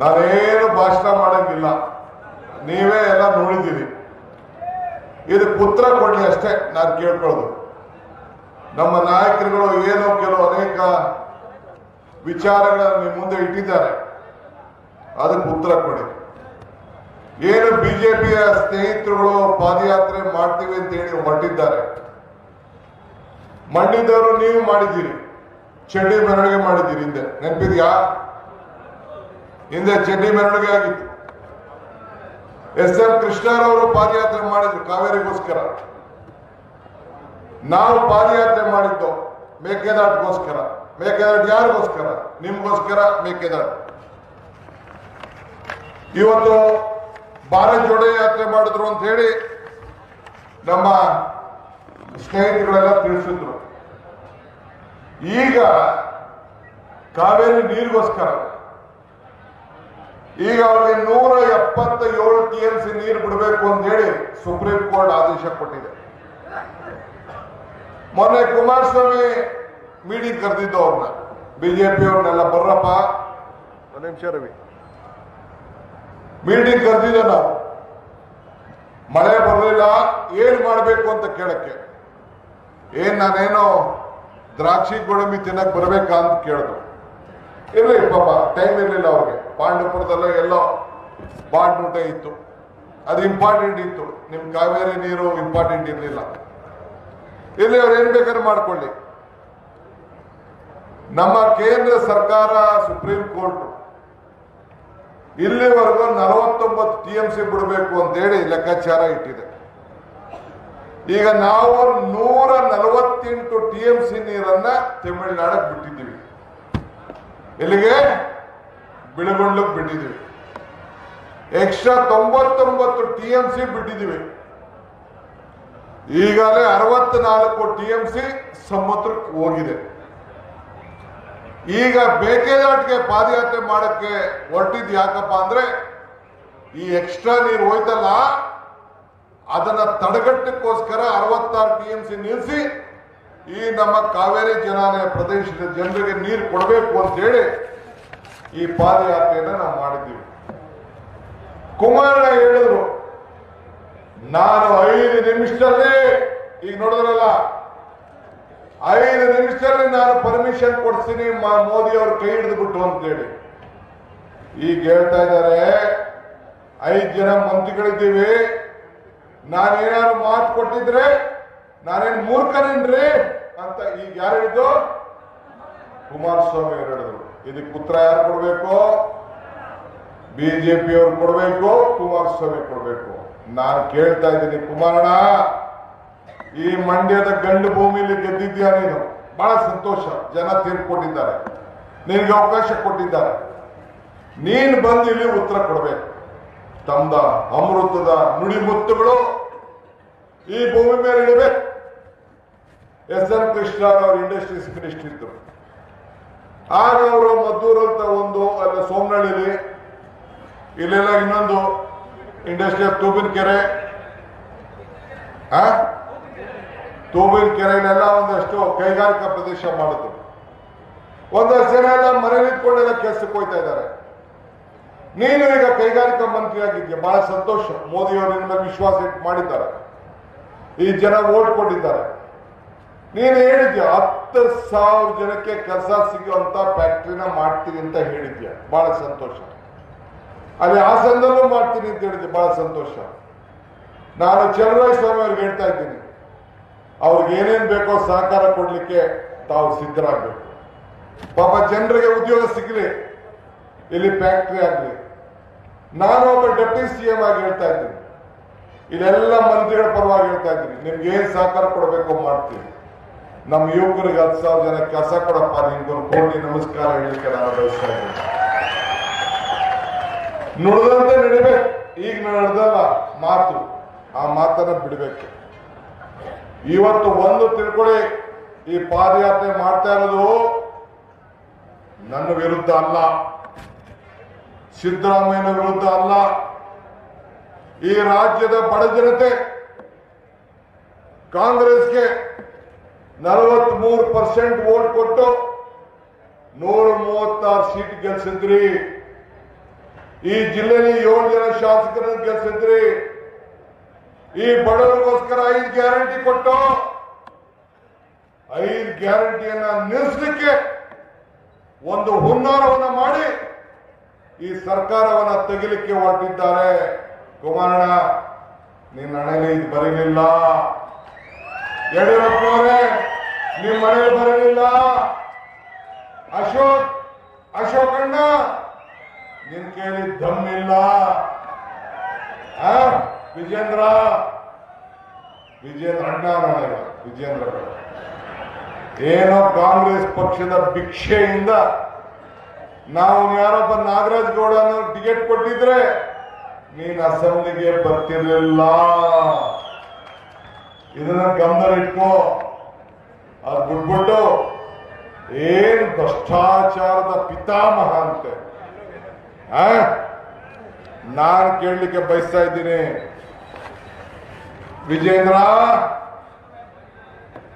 ನಾನೇನು ಭಾಷಣ ಮಾಡಂಗಿಲ್ಲ. ನೀವೇ ಎಲ್ಲ ನೋಡಿದ್ದೀರಿ. ಇದಕ್ಕೆ ಉತ್ತರ ಕೊಡ್ಲಿ ಅಷ್ಟೇ ನಾನು ಕೇಳ್ಕೊಳ್ಳೋದು. ನಮ್ಮ ನಾಯಕರುಗಳು ಏನೋ ಕೆಲವು ಅನೇಕ ವಿಚಾರಗಳನ್ನು ನಿಮ್ಮ ಮುಂದೆ ಇಟ್ಟಿದ್ದಾರೆ. ಅದಕ್ಕೆ ಉತ್ತರ ಕೊಡಿ. ಏನು ಬಿಜೆಪಿಯ ಸ್ನೇಹಿತರುಗಳು ಪಾದಯಾತ್ರೆ ಮಾಡ್ತೀವಿ ಅಂತ ಹೇಳಿ ಹೊರಟಿದ್ದಾರೆ. ಮಂಡಿದವರು ನೀವು ಮಾಡಿದ್ದೀರಿ. ಚಂಡಿ ಮೆರವಣಿಗೆ ಮಾಡಿದ್ದೀರಿ ಹಿಂದೆ. ನೆನಪಿದ್ಯಾ? ಹಿಂದೆ ಚಡ್ಡಿ ಮೆರವಣಿಗೆ ಆಗಿತ್ತು. ಎಸ್ ಎಲ್ ಕೃಷ್ಣರವರು ಪಾದಯಾತ್ರೆ ಮಾಡಿದ್ರು ಕಾವೇರಿಗೋಸ್ಕರ. ನಾವು ಪಾದಯಾತ್ರೆ ಮಾಡಿದ್ದು ಮೇಕೆದಾಟ್ಗೋಸ್ಕರ, ಮೇಕೆದಾಟ್ ಯಾರಿಗೋಸ್ಕರ? ನಿಮ್ಗೋಸ್ಕರ ಮೇಕೆದಾಟ್. ಇವತ್ತು ಭಾರತ್ ಜೋಡೆ ಯಾತ್ರೆ ಮಾಡಿದ್ರು ಅಂತ ಹೇಳಿ ನಮ್ಮ ಸ್ನೇಹಿತರುಗಳೆಲ್ಲ ತಿಳಿಸಿದ್ರು. ಈಗ ಕಾವೇರಿ ನೀರಿಗೋಸ್ಕರ ಈಗ ಅವ್ರಿಗೆ ನೂರ ಎಪ್ಪತ್ತ ಏಳು ಟಿ ಎಂ ಸಿ ನೀರು ಬಿಡಬೇಕು ಅಂತ ಹೇಳಿ ಸುಪ್ರೀಂ ಕೋರ್ಟ್ ಆದೇಶ ಕೊಟ್ಟಿದೆ. ಮೊನ್ನೆ ಕುಮಾರಸ್ವಾಮಿ ಮೀಟಿಂಗ್ ಕರೆದಿದ್ದು ಅವ್ರನ್ನ. ಬಿಜೆಪಿ ಅವ್ರನ್ನೆಲ್ಲ ಬರ್ರಪ್ಪ. ಒಂದು ನಿಮಿಷ ರವಿ. ಮೀಟಿಂಗ್ ಕರೆದಿದ್ದೆ ನಾವು ಮಳೆ ಬರಲಿಲ್ಲ ಏನ್ ಮಾಡಬೇಕು ಅಂತ ಕೇಳಕ್ಕೆ. ಏನ್ ನಾನೇನೋ ದ್ರಾಕ್ಷಿ ಗೋಡಂಬಿ ತಿನ್ನಕ್ ಬರ್ಬೇಕಾ ಅಂತ ಕೇಳಿದ್ರು ಇರ್ಲಿ ಪಾಪ ಟೈಮ್ ಇರಲಿಲ್ಲ ಅವ್ರಿಗೆ. ಪಾಂಡವಪುರದಲ್ಲೇ ಎಲ್ಲೋ ಬಾಂಡ್ ಊಟ ಇತ್ತು. ಅದು ಇಂಪಾರ್ಟೆಂಟ್ ಇತ್ತು. ನಿಮ್ ಕಾವೇರಿ ನೀರು ಇಂಪಾರ್ಟೆಂಟ್ ಇರಲಿಲ್ಲ. ಇಲ್ಲಿ ಅವ್ರು ಏನ್ ಬೇಕಾದ್ರೆ ಮಾಡ್ಕೊಳ್ಳಿ. ನಮ್ಮ ಕೇಂದ್ರ ಸರ್ಕಾರ, ಸುಪ್ರೀಂ ಕೋರ್ಟ್ ಇಲ್ಲಿವರೆಗೂ ನಲವತ್ತೊಂಬತ್ತು ಟಿ ಎಂ ಸಿ ಬಿಡಬೇಕು ಅಂತೇಳಿ ಲೆಕ್ಕಾಚಾರ ಇಟ್ಟಿದೆ. ಈಗ ನಾವು ನೂರ ನಲವತ್ತೆಂಟು ಟಿ ಎಂ ಸಿ ನೀರನ್ನ ತಮಿಳುನಾಡಕ್ಕೆ ಬಿಟ್ಟಿದ್ದೀವಿ. ಎಲ್ಲಿಗೆ? ಬಿಳಗೊಂಡಕ್ಕೆ ಬಿಟ್ಟಿದ್ದೀವಿ. ಎಕ್ಸ್ಟ್ರಾ ತೊಂಬತ್ತೊಂಬತ್ತು ಟಿ ಎಂ ಸಿ ಬಿಟ್ಟಿದ್ದೀವಿ. ಈಗಾಗಲೇ ಅರವತ್ನಾಲ್ಕು ಟಿ ಎಂ ಸಿ ಸಮುದ್ರಕ್ಕೆ ಹೋಗಿದೆ. ಈಗ ಬೇಕೇದಾಟ್ಗೆ ಪಾದಯಾತ್ರೆ ಮಾಡಕ್ಕೆ ಹೊರಟಿದ್ ಯಾಕಪ್ಪ ಅಂದ್ರೆ, ಈ ಎಕ್ಸ್ಟ್ರಾ ನೀರು ಹೋಯ್ತಲ್ಲ, ಅದನ್ನ ತಡೆಗಟ್ಟಕ್ಕೋಸ್ಕರ ಅರವತ್ತಾರು ಟಿ ಎಂ ಸಿ ನಿಲ್ಲಿಸಿ ಈ ನಮ್ಮ ಕಾವೇರಿ ಜನಾಲಯ ಪ್ರದೇಶದ ಜನರಿಗೆ ನೀರು ಕೊಡಬೇಕು ಅಂತ ಹೇಳಿ ಈ ಪಾದಯಾತ್ರೆಯನ್ನ ನಾವು ಮಾಡಿದ್ದೀವಿ. ಕುಮಾರ ಹೇಳಿದ್ರು, ನಾನು ಐದು ನಿಮಿಷದಲ್ಲಿ, ಈಗ ನೋಡಿದ್ರಲ್ಲ, ಐದು ನಿಮಿಷದಲ್ಲಿ ನಾನು ಪರ್ಮಿಷನ್ ಕೊಡ್ತೀನಿ ಮೋದಿ ಅವರು ಕೈ ಹಿಡಿದು ಬಿಟ್ಟು ಅಂತೇಳಿ. ಈಗ ಹೇಳ್ತಾ ಇದ್ದಾರೆ, ಐದು ಜನ ಮಂತ್ರಿಗಳಿದ್ದೀವಿ ನಾನೇನಾದ್ರು ಮಾತು ಕೊಟ್ಟಿದ್ರೆ, ನಾನೇನ್ ಮೂರ್ಖನೇನ್ರಿ? ಅಂತ ಈಗ ಯಾರು ಹೇಳಿದ್ದು? ಕುಮಾರಸ್ವಾಮಿ ಅವರು ಹೇಳಿದ್ರು. ಇದಕ್ಕೆ ಉತ್ತರ ಯಾರು ಕೊಡಬೇಕು? ಬಿಜೆಪಿ ಅವ್ರು ಕೊಡಬೇಕು, ಕುಮಾರಸ್ವಾಮಿ ಕೊಡಬೇಕು. ನಾನು ಕೇಳ್ತಾ ಇದ್ದೀನಿ, ಕುಮಾರಣ್ಣ, ಈ ಮಂಡ್ಯದ ಗಂಡು ಭೂಮಿಲಿ ಗೆದ್ದಿದ್ಯಾ ನೀನು? ಬಹಳ ಸಂತೋಷ. ಜನ ತೀರ್ಪು ಕೊಟ್ಟಿದ್ದಾರೆ ನಿನಗೆ ಅವಕಾಶ ಕೊಟ್ಟಿದ್ದಾರೆ. ನೀನು ಬಂದು ಇಲ್ಲಿ ಉತ್ತರ ಕೊಡಬೇಕು. ತಮ್ಮದ ಅಮೃತದ ನುಡಿಮುತ್ತುಗಳು ಈ ಭೂಮಿ ಮೇಲೆ ಇಡಬೇಕು ಎಸ್ ಎನ್ ಕೃಷ್ಣ ಅವರು ಇಂಡಸ್ಟ್ರೀಸ್ ಮಿನಿಸ್ಟರ್ ಇದ್ರು ಆಗ ಅವರು ಮದ್ದೂರು ಅಂತ ಒಂದು ಅಲ್ಲ ಸೋಮನಹಳ್ಳಿಲಿ ಇಲ್ಲೆಲ್ಲ ಇನ್ನೊಂದು ಇಂಡಸ್ಟ್ರಿಯಲ್ ತೂಬಿನ ಕೆರೆ. ತೂಬಿನ ಕೆರೆಗಳೆಲ್ಲ ಒಂದಷ್ಟು ಕೈಗಾರಿಕಾ ಪ್ರದೇಶ ಮಾಡಿದ್ರು ಒಂದಷ್ಟು ಜನ ಎಲ್ಲ ಮನೆ ನಿಂತ್ಕೊಂಡೆಲ್ಲ ಕೆಲಸಕ್ಕೆ ಹೋಗ್ತಾ ಇದ್ದಾರೆ. ನೀನು ಈಗ ಕೈಗಾರಿಕಾ ಮಂತ್ರಿ ಆಗಿದ್ಯಾ ಬಹಳ ಸಂತೋಷ. ಮೋದಿ ಅವರು ನಿನ್ನ ಮೇಲೆ ವಿಶ್ವಾಸ ಮಾಡಿದ್ದಾರೆ. ಈ ಜನ ಓಟ್ ಕೊಟ್ಟಿದ್ದಾರೆ ನೀನು ಹೇಳಿದ್ಯಾ ಸಾವಿರ ಜನಕ್ಕೆ ಕೆಲಸ ಸಿಗುವಂತ ಫ್ಯಾಕ್ಟ್ರಿನ ಮಾಡ್ತೀನಿ ಅಂತ ಹೇಳಿದ್ಯಾ? ಬಹಳ ಸಂತೋಷ. ಅಲ್ಲಿ ಹಾಸನದಲ್ಲೂ ಮಾಡ್ತೀನಿ ಅಂತ ಹೇಳಿದ್ದೆ ಬಹಳ ಸಂತೋಷ. ನಾನು ಚಲರಾಯ ಸ್ವಾಮಿ ಅವ್ರಿಗೆ ಹೇಳ್ತಾ ಇದ್ದೀನಿ. ಅವ್ರಿಗೆ ಏನೇನ್ ಬೇಕೋ ಸಹಕಾರ ಕೊಡ್ಲಿಕ್ಕೆ ತಾವು ಸಿದ್ಧರಾಗಬೇಕು. ಪಾಪ ಜನರಿಗೆ ಉದ್ಯೋಗ ಸಿಗಲಿ. ಇಲ್ಲಿ ಫ್ಯಾಕ್ಟ್ರಿ ಆಗಲಿ. ನಾನು ಒಬ್ಬ ಡೆಪ್ಟಿ ಸಿ ಎಂ ಆಗಿ ಹೇಳ್ತಾ ಇದ್ದೀನಿ. ಇದೆಲ್ಲ ಮಂತ್ರಿಗಳ ಪರವಾಗಿ ಹೇಳ್ತಾ ಇದ್ದೀನಿ. ನಿಮ್ಗೆ ಏನ್ ಸಹಕಾರ ಕೊಡಬೇಕು ಮಾಡ್ತೀನಿ. ನಮ್ಮ ಯುವಕರಿಗೆ ಹತ್ತು ಸಾವಿರ ಜನ ಕೆಲಸ ಕೊಡಪ್ಪ ನಿಮ್ಗೊಂದು ಕೋಟಿ ನಮಸ್ಕಾರ ಹೇಳಲಿಕ್ಕೆ ನಾನು ಬಯಸ್ತಾ ಇದ್ದೀನಿ. ನುಡಿದಂತೆ ನಡಿಬೇಕು. ಈಗ ನಡೆದಲ್ಲ ಮಾತು. ಆ ಮಾತನ್ನ ಬಿಡಬೇಕು. ಇವತ್ತು ಒಂದು ತಿಳ್ಕೊಳ್ಳಿ, ಈ ಪಾದಯಾತ್ರೆ ಮಾಡ್ತಾ ಇರೋದು ನನ್ನ ವಿರುದ್ಧ ಅಲ್ಲ. ಸಿದ್ದರಾಮಯ್ಯನ ವಿರುದ್ಧ ಅಲ್ಲ. ಈ ರಾಜ್ಯದ ಬಡ ಜನತೆ ಕಾಂಗ್ರೆಸ್ಗೆ ನಲವತ್ಮೂರು ಪರ್ಸೆಂಟ್ ವೋಟ್ ಕೊಟ್ಟು ನೂರ ಮೂವತ್ತಾರು ಸೀಟ್ ಗೆಲ್ಸಿದ್ರಿ. ಈ ಜಿಲ್ಲೆಯಲ್ಲಿ ಏಳು ಜನ ಶಾಸಕರನ್ನು ಗೆಲ್ಸಿದ್ರಿ. ಈ ಬಡವರಿಗೋಸ್ಕರ ಐದು ಗ್ಯಾರಂಟಿ ಕೊಟ್ಟು ಐದು ಗ್ಯಾರಂಟಿಯನ್ನ ನಿಲ್ಲಿಸಲಿಕ್ಕೆ ಒಂದು ಹುನ್ನಾರವನ್ನ ಮಾಡಿ ಈ ಸರ್ಕಾರವನ್ನ ತೆಗಿಲಿಕ್ಕೆ ಹೊರಟಿದ್ದಾರೆ. ಕುಮಾರಣ್ಣ, ನಿನ್ನ ಹಣೆಯಲ್ಲಿ ಇದು ಬರೀಲಿಲ್ಲ. ಯಡಿಯೂರಪ್ಪನವರೇ ನಿಮ್ಮ ಮನೆ ಬರಲಿಲ್ಲ ಅಶೋಕ್ ಅಶೋಕಣ್ಣ ನಿನ್ ಕೇಳಿ ದಮ್ಮಿಲ್ಲ? ವಿಜೇಂದ್ರ ವಿಜೇಂದ್ರ ಅಣ್ಣ ವಿಜೇಂದ್ರ. ಏನೋ ಕಾಂಗ್ರೆಸ್ ಪಕ್ಷದ ಭಿಕ್ಷೆಯಿಂದ ನಾವು ಯಾರೊಬ್ಬ ನಾಗರಾಜ್ ಗೌಡ ಟಿಕೆಟ್ ಕೊಟ್ಟಿದ್ರೆ ನೀನ್ ಅಸೆಂಬ್ಲಿಗೆ ಬರ್ತಿರ್ಲಿಲ್ಲ ಇದನ್ನ ಗಮನದಲ್ಲಿಟ್ಕೋ ಅದು ಬಿಟ್ಬಿಟ್ಟು ಏನ್ ಭ್ರಷ್ಟಾಚಾರದ ಪಿತಾಮಹ ಅಂತೆ. ನಾನು ಕೇಳಲಿಕ್ಕೆ ಬಯಸ್ತಾ ಇದ್ದೀನಿ. ವಿಜೇಂದ್ರ,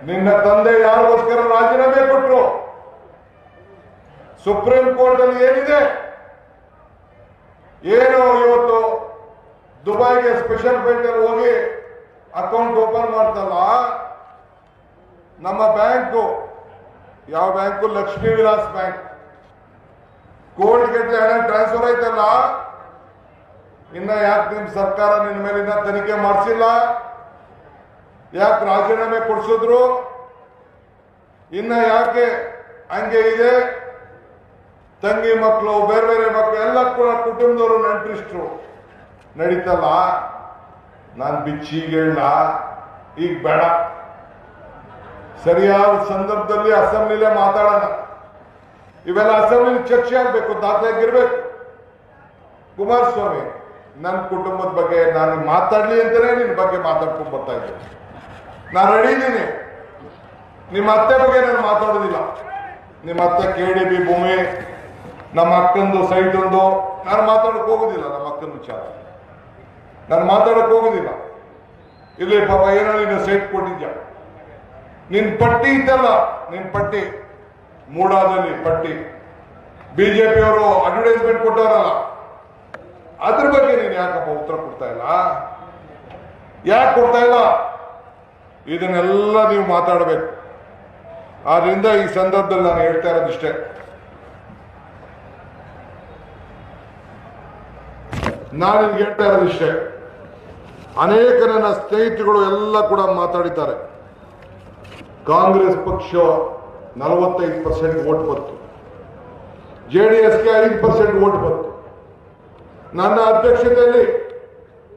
ನಿನ್ನ ತಂದೆ ಯಾರಿಗೋಸ್ಕರ ರಾಜೀನಾಮೆ ಕೊಟ್ರು? ಸುಪ್ರೀಂ ಕೋರ್ಟ್ ಅಲ್ಲಿ ಏನಿದೆ? ಏನು ಇವತ್ತು ದುಬೈಗೆ ಸ್ಪೆಷಲ್ ಬೆಂಟರ್ ಹೋಗಿ ಅಕೌಂಟ್ ಓಪನ್ ಮಾಡ್ತಲ್ಲ, ನಮ್ಮ ಬ್ಯಾಂಕು ಯಾವ ಬ್ಯಾಂಕು ಲಕ್ಷ್ಮೀ ವಿಲಾಸ್ ಬ್ಯಾಂಕ್. ಕೋರ್ಟ್ ಗಟ್ಟಲೆ ಹಣ ಟ್ರಾನ್ಸ್ಫರ್ ಆಯ್ತಲ್ಲ, ಇನ್ನ ಯಾಕೆ ನಿಮ್ ಸರ್ಕಾರ ನಿನ್ನ ಮೇಲಿನ ತನಿಖೆ ಮಾಡಿಸಿಲ್ಲ? ಯಾಕೆ ರಾಜೀನಾಮೆ ಕೊಡಿಸಿದ್ರು? ಇನ್ನ ಯಾಕೆ ಹಂಗೆ ಇದೆ? ತಂಗಿ ಮಕ್ಕಳು ಬೇರೆ ಬೇರೆ ಮಕ್ಕಳು ಎಲ್ಲ ಕೂಡ ಕುಟುಂಬದವರು ನೆಂಟ್ರಿಸ್ಟ್ರು ನಡೀತಲ್ಲ? ನಾನು ಬಿಚ್ಚಿಗೆ ಹೇಳ ಈಗ ಬೇಡ. ಸರಿಯಾದ ಸಂದರ್ಭದಲ್ಲಿ ಅಸೆಂಬ್ಲಿಲೇ ಮಾತಾಡೋಣ. ಇವೆಲ್ಲ ಅಸೆಂಬ್ಲಿ ಚರ್ಚೆ ಆಗ್ಬೇಕು, ದಾಖಲಾಗಿರ್ಬೇಕು. ಕುಮಾರಸ್ವಾಮಿ ನನ್ನ ಕುಟುಂಬದ ಬಗ್ಗೆ ನಾನು ಮಾತಾಡ್ಲಿ ಅಂತಾನೆ ನಿನ್ನ ಬಗ್ಗೆ ಮಾತಾಡ್ಕೊಂಡು ಬರ್ತಾ ಇದ್ದೆ ನಾನು ರೆಡಿ ಇದ್ದೀನಿ. ನಿಮ್ಮ ಅತ್ತೆ ಬಗ್ಗೆ ನಾನು ಮಾತಾಡೋದಿಲ್ಲ. ನಿಮ್ಮ ಅತ್ತೆ ಕೆ ಬಿ ಭೂಮಿ, ನಮ್ಮ ಅಕ್ಕಂದು ಸೈಟ್ ಒಂದು. ನಾನು ಮಾತಾಡಕ್ಕೆ ಹೋಗೋದಿಲ್ಲ ನಮ್ಮ ಅಕ್ಕನ ವಿಚಾರ. ನಾನು ಮಾತಾಡಕ್ ಹೋಗೋದಿಲ್ಲ. ಇಲ್ಲಿ ಪಾಪ ಏನೋ ನೀನು ಸೈಟ್ ಕೊಟ್ಟಿದ್ಯಾ? ನಿನ್ ಪಟ್ಟಿ ಇದ್ದಲ್ಲ ನಿನ್ ಪಟ್ಟಿ. ಮೂಡಾದಲ್ಲಿ ಪಟ್ಟಿ. ಬಿಜೆಪಿಯವರು ಅಡ್ವರ್ಟೈಸ್ಮೆಂಟ್ ಕೊಟ್ಟವರಲ್ಲ ಅದ್ರ ಬಗ್ಗೆ ನೀನು ಯಾಕಪ್ಪ ಉತ್ತರ ಕೊಡ್ತಾ ಇಲ್ಲ? ಯಾಕೆ ಕೊಡ್ತಾ ಇಲ್ಲ? ಇದನ್ನೆಲ್ಲ ನೀವು ಮಾತಾಡಬೇಕು. ಆದ್ರಿಂದ ಈ ಸಂದರ್ಭದಲ್ಲಿ ನಾನು ಹೇಳ್ತಾ ಇರೋದಿಷ್ಟೇ. ನಾನು ನಿಮ್ಗೆ ಹೇಳ್ತಾ ಇರೋದಿಷ್ಟೇ ಅನೇಕ ನನ್ನ ಸ್ನೇಹಿತರುಗಳು ಎಲ್ಲ ಕೂಡ ಮಾತಾಡಿದ್ದಾರೆ. ಕಾಂಗ್ರೆಸ್ ಪಕ್ಷ ನಲವತ್ತೈದು ಪರ್ಸೆಂಟ್ ವೋಟ್ ಬಂತು. ಜೆ ಡಿ ಎಸ್ಗೆ ಐದು ಪರ್ಸೆಂಟ್ ವೋಟ್ ಬಂತು. ನನ್ನ ಅಧ್ಯಕ್ಷತೆಯಲ್ಲಿ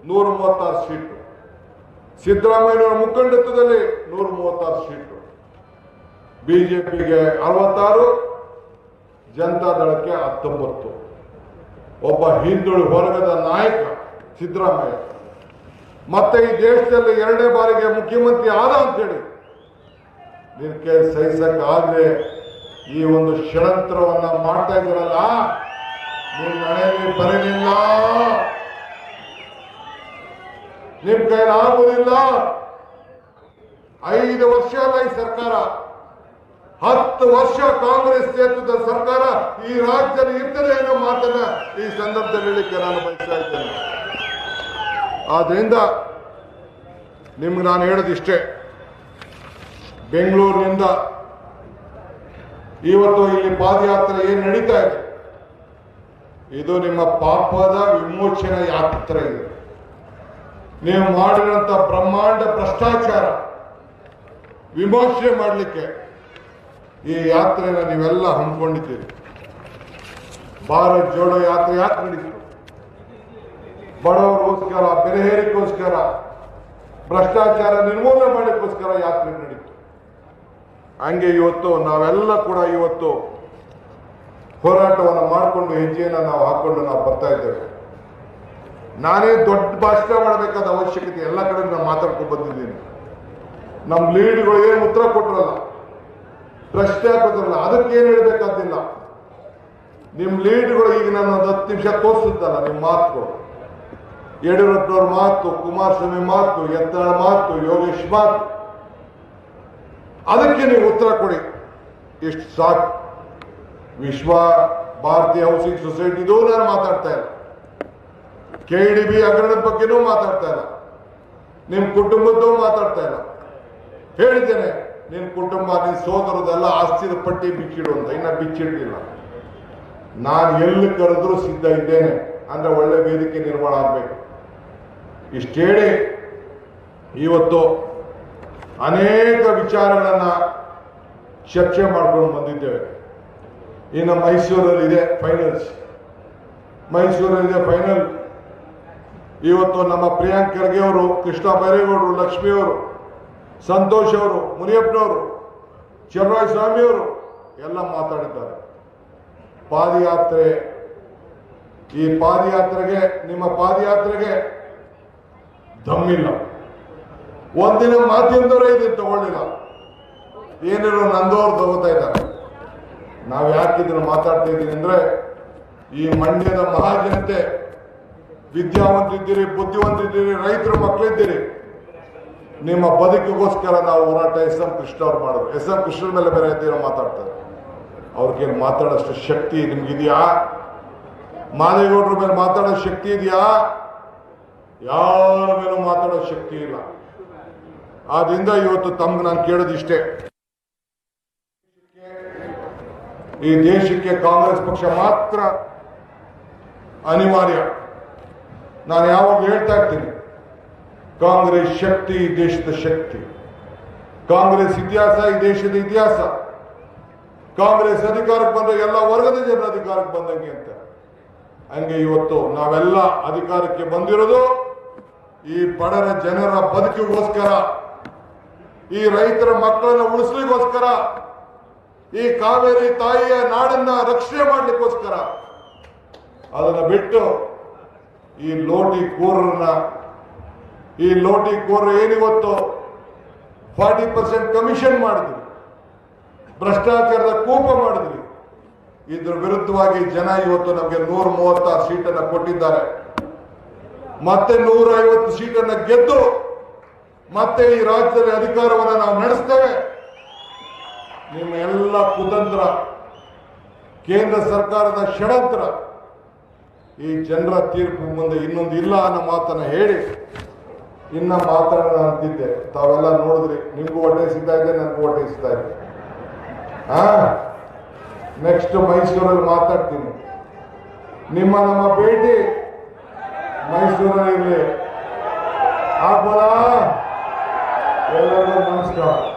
ನೂರ ಮೂವತ್ತಾರು ಸೀಟು. ಸಿದ್ದರಾಮಯ್ಯನವರ ಮುಖಂಡತ್ವದಲ್ಲಿ ನೂರ ಮೂವತ್ತಾರು ಸೀಟು. ಬಿಜೆಪಿಗೆ ಅರವತ್ತಾರು ಜನತಾದಳಕ್ಕೆ ಹತ್ತೊಂಬತ್ತು. ಒಬ್ಬ ಹಿಂದುಳಿದ ವರ್ಗದ ನಾಯಕ ಸಿದ್ದರಾಮಯ್ಯ. ಮತ್ತೆ ಈ ದೇಶದಲ್ಲಿ ಎರಡನೇ ಬಾರಿಗೆ ಮುಖ್ಯಮಂತ್ರಿ ಆದ ಅಂತೇಳಿ ಕೈ ಸಹಿಸಕ್ ಆಗದೆ ಈ ಒಂದು ಷಡಂತ್ರವನ್ನ ಮಾಡ್ತಾ ಇದ್ರಲ್ಲ ನಿಮ್ ಮನೆಯಲ್ಲಿ ಬರಲಿಲ್ಲ. ನಿಮ್ ಕೈಲಾಗುವುದಿಲ್ಲ. ಐದು ವರ್ಷ ಅಲ್ಲ ಈ ಸರ್ಕಾರ. ಹತ್ತು ವರ್ಷ ಕಾಂಗ್ರೆಸ್ ನೇತೃತ್ವದ ಸರ್ಕಾರ ಈ ರಾಜ್ಯದಲ್ಲಿ ಇರ್ತದೆ ಅನ್ನೋ ಮಾತನ್ನ ಈ ಸಂದರ್ಭದಲ್ಲಿ ಹೇಳಲಿಕ್ಕೆ ನಾನು ಬಯಸ್ತಾ ಇದ್ದೇನೆ. ಆದ್ರಿಂದ ನಿಮ್ಗೆ ನಾನು ಹೇಳೋದಿಷ್ಟೇ. ಬೆಂಗಳೂರಿನಿಂದ ಇವತ್ತು ಇಲ್ಲಿ ಪಾದಯಾತ್ರೆ ಏನು ನಡೀತಾ ಇದೆ? ಇದು ನಿಮ್ಮ ಪಾಪದ ವಿಮೋಚನೆ ಯಾತ್ರೆ ಇದೆ. ನೀವು ಮಾಡಿರುವಂತ ಬ್ರಹ್ಮಾಂಡ ಭ್ರಷ್ಟಾಚಾರ ವಿಮೋಚನೆ ಮಾಡಲಿಕ್ಕೆ ಈ ಯಾತ್ರೆನ ನೀವೆಲ್ಲ ಹಮ್ಮಿಕೊಂಡಿದ್ದೀರಿ. ಭಾರತ್ ಜೋಡೋ ಯಾತ್ರೆ ಯಾಕೆ ನಡೀತು? ಬಡವರಿಗೋಸ್ಕರ ಬೆರೆಹೇರಿಗೋಸ್ಕರ ಭ್ರಷ್ಟಾಚಾರ ನಿರ್ಮೂಲನೆ ಮಾಡೋಕ್ಕೋಸ್ಕರ ಯಾತ್ರೆ ನಡೀತು. ಹಂಗೆ ಇವತ್ತು ನಾವೆಲ್ಲ ಕೂಡ ಇವತ್ತು ಹೋರಾಟವನ್ನು ಮಾಡಿಕೊಂಡು ಹೆಜ್ಜೆಯನ್ನು ನಾವು ಹಾಕೊಂಡು ನಾವು ಬರ್ತಾ ಇದ್ದೇವೆ. ನಾನೇ ದೊಡ್ಡ ಭಾಷಣ ಮಾಡಬೇಕಾದ ಅವಶ್ಯಕತೆ ಎಲ್ಲ ಕಡೆ ನಾನು ಮಾತಾಡ್ಕೊಂಡು ಬಂದಿದ್ದೀನಿ. ನಮ್ಮ ಲೀಡ್ಗಳು ಏನು ಉತ್ತರ ಕೊಟ್ರಲ್ಲ ಪ್ರಶ್ನೆ ಅದಕ್ಕೆ ಏನು ಹೇಳ್ಬೇಕಾದಿಲ್ಲ ನಿಮ್ಮ ಲೀಡ್ಗಳು ಈಗ ನಾನು ಒಂದು ಹತ್ತು ನಿಮಿಷ ತೋರಿಸುತ್ತಲ್ಲ ನಿಮ್ಮ ಮಾತುಗಳು ಯಡಿಯೂರಪ್ಪನವ್ರ ಮಾತು, ಕುಮಾರಸ್ವಾಮಿ ಮಾತು ಯತ್ನಾಳ್ ಮಾತು, ಯೋಗೇಶ್ ಮಾತು. ಅದಕ್ಕೆ ನೀವು ಉತ್ತರ ಕೊಡಿ. ಇಷ್ಟು ಸಾಕು. ವಿಶ್ವ ಭಾರತೀಯ ಹೌಸಿಂಗ್ ಸೊಸೈಟಿದು ನಾನು ಮಾತಾಡ್ತಾ ಇಲ್ಲ. ಕೆ ಡಿ ಬಿ ಹಗರಣದ ಬಗ್ಗೆನೂ ಮಾತಾಡ್ತಾ ಇಲ್ಲ. ನಿಮ್ಮ ಕುಟುಂಬದ್ದು ಮಾತಾಡ್ತಾ ಇಲ್ಲ. ಹೇಳಿದ್ದೇನೆ. ನಿನ್ ಕುಟುಂಬ ನಿನ್ನ ಸೋದರದೆಲ್ಲ ಆಸ್ತಿದ ಪಟ್ಟಿ ಬಿಚ್ಚಿಡು ಅಂತ. ಇನ್ನ ಬಿಚ್ಚಿಡಲಿಲ್ಲ. ನಾನು ಎಲ್ಲಿ ಕರೆದ್ರೂ ಸಿದ್ಧ ಇದ್ದೇನೆ. ಅಂದ್ರೆ ಒಳ್ಳೆ ವೇದಿಕೆ ನಿರ್ಮಾಣ ಆಗ್ಬೇಕು. ಇಷ್ಟೇಳಿ, ಇವತ್ತು ಅನೇಕ ವಿಚಾರಗಳನ್ನ ಚರ್ಚೆ ಮಾಡ್ಕೊಂಡು ಬಂದಿದ್ದೇವೆ. ಇನ್ನು ಮೈಸೂರಲ್ಲಿ ಇದೆ ಫೈನಲ್ಸ್ ಮೈಸೂರಲ್ಲಿದೆ ಫೈನಲ್ ಇವತ್ತು ನಮ್ಮ ಪ್ರಿಯಾಂಕ್ ಖರ್ಗೆ ಅವರು, ಕೃಷ್ಣ ಬೈರೇಗೌಡರು, ಲಕ್ಷ್ಮಿ ಅವರು ಸಂತೋಷ್ ಅವರು, ಮುನಿಯಪ್ಪನವರು ಚಲರಾಯ ಸ್ವಾಮಿಯವರು ಎಲ್ಲ ಮಾತಾಡಿದ್ದಾರೆ. ಪಾದಯಾತ್ರೆ, ಈ ಪಾದಯಾತ್ರೆಗೆ, ನಿಮ್ಮ ಪಾದಯಾತ್ರೆಗೆ ದಮ್ಮಿಲ್ಲ. ಒಂದಿನ ಮಾತಿಂದವರೇ ಇದನ್ನು ತಗೊಳ್ಳಿಲ್ಲ. ಏನಿರೋ ನಂದೋರು ತಗೋತಾ ಇದ್ದಾರೆ. ನಾವು ಯಾಕೆ ಇದನ್ನು ಮಾತಾಡ್ತಾ ಇದ್ದೀನಿ ಅಂದ್ರೆ, ಈ ಮಂಡ್ಯದ ಮಹಾಜನತೆ ಬುದ್ಧಿವಂತ ಬುದ್ಧಿವಂತಿದ್ದೀರಿ ರೈತರು ಮಕ್ಕಳಿದ್ದೀರಿ ನಿಮ್ಮ ಬದುಕಿಗೋಸ್ಕರ ನಾವು ಹೋರಾಟ ಎಸ್ ಎಂ ಕೃಷ್ಣ ಅವ್ರು ಮಾಡಿದ್ರು. ಎಸ್ ಎಂ ಕೃಷ್ಣ ಮೇಲೆ ಬೇರೆ ಏನೋ ಮಾತಾಡ್ತಾರೆ. ಅವ್ರಿಗೇನು ಮಾತಾಡೋಷ್ಟು ಶಕ್ತಿ ನಿಮ್ಗಿದೆಯಾ? ಮಾದೇಗೌಡ್ರ ಮೇಲೆ ಮಾತಾಡೋ ಶಕ್ತಿ ಇದೆಯಾ? ಯಾರ ಮೇಲೂ ಮಾತಾಡೋ ಶಕ್ತಿ ಇಲ್ಲ. ಆದ್ರಿಂದ ಇವತ್ತು ತಮ್ಗೆ ನಾನು ಕೇಳೋದು ಇಷ್ಟೇ. ಈ ದೇಶಕ್ಕೆ ಕಾಂಗ್ರೆಸ್ ಪಕ್ಷ ಮಾತ್ರ ಅನಿವಾರ್ಯ. ನಾನು ಯಾವಾಗ ಹೇಳ್ತಾ ಇರ್ತೀನಿ ಕಾಂಗ್ರೆಸ್ ಶಕ್ತಿ, ದೇಶದ ಶಕ್ತಿ. ಕಾಂಗ್ರೆಸ್ ಇತಿಹಾಸ, ಈ ದೇಶದ ಇತಿಹಾಸ. ಕಾಂಗ್ರೆಸ್ ಅಧಿಕಾರಕ್ಕೆ ಬಂದ ಎಲ್ಲ ವರ್ಗದ ಜನರ ಅಧಿಕಾರಕ್ಕೆ ಬಂದಂಗೆ ಅಂತ. ಹಂಗೆ ಇವತ್ತು ನಾವೆಲ್ಲ ಅಧಿಕಾರಕ್ಕೆ ಬಂದಿರೋದು ಈ ಬಡರ ಜನರ ಬದುಕಿಗೋಸ್ಕರ, ಈ ರೈತರ ಮಕ್ಕಳನ್ನ ಉಳಿಸ್ಲಿಕ್ಕೋಸ್ಕರ ಈ ಕಾವೇರಿ ತಾಯಿಯ ನಾಡನ್ನ ರಕ್ಷಣೆ ಮಾಡ್ಲಿಕ್ಕೋಸ್ಕರ. ಅದನ್ನ ಬಿಟ್ಟು ಈ ಲೋಟಿ ಕೋರರನ್ನ ಈ ಲೋಟಿ ಕೋರ್ ಏನಿವತ್ತು ಫಾರ್ಟಿ ಪರ್ಸೆಂಟ್ ಕಮಿಷನ್ ಮಾಡಿದ್ವಿ ಭ್ರಷ್ಟಾಚಾರದ ಕೂಪ ಮಾಡಿದ್ವಿ ಇದ್ರ ವಿರುದ್ಧವಾಗಿ ಜನ ಇವತ್ತು ನಮಗೆ ನೂರ ಮೂವತ್ತಾರು ಸೀಟನ್ನು ಕೊಟ್ಟಿದ್ದಾರೆ. ಮತ್ತೆ ನೂರ ಐವತ್ತು ಸೀಟನ್ನ ಗೆದ್ದು ಮತ್ತೆ ಈ ರಾಜ್ಯದಲ್ಲಿ ಅಧಿಕಾರವನ್ನು ನಾವು ನಡೆಸ್ತೇವೆ. ನಿಮ್ಮ ಎಲ್ಲ ಕುತಂತ್ರ, ಕೇಂದ್ರ ಸರ್ಕಾರದ ಷಡಂತ್ರ ಈ ಜನರ ತೀರ್ಪು ಮುಂದೆ ಇನ್ನೊಂದು ಇಲ್ಲ ಅನ್ನೋ ಮಾತನ್ನು ಹೇಳಿ ಇನ್ನ ಮಾತಾಡೋಣ ಅಂತಿದ್ದೆ. ತಾವೆಲ್ಲ ನೋಡಿದ್ರಿ, ನಿಮ್ಗೂ ಹೊಟ್ಟೆ ಸಿಗ್ತಾ ಇದೆ, ನನಗೂ ಹೊಟ್ಟೆ ಸಿಗ್ತಾ ಇದೆ. ಹಾ? ನೆಕ್ಸ್ಟ್ ಮೈಸೂರಲ್ಲಿ ಮಾತಾಡ್ತೀನಿ. ನಿಮ್ಮ ನಮ್ಮ ಭೇಟಿ ಮೈಸೂರಲ್ಲಿ ಆಗ್ಬೋದಾ? ಎಲ್ಲರಿಗೂ ನಮಸ್ಕಾರ.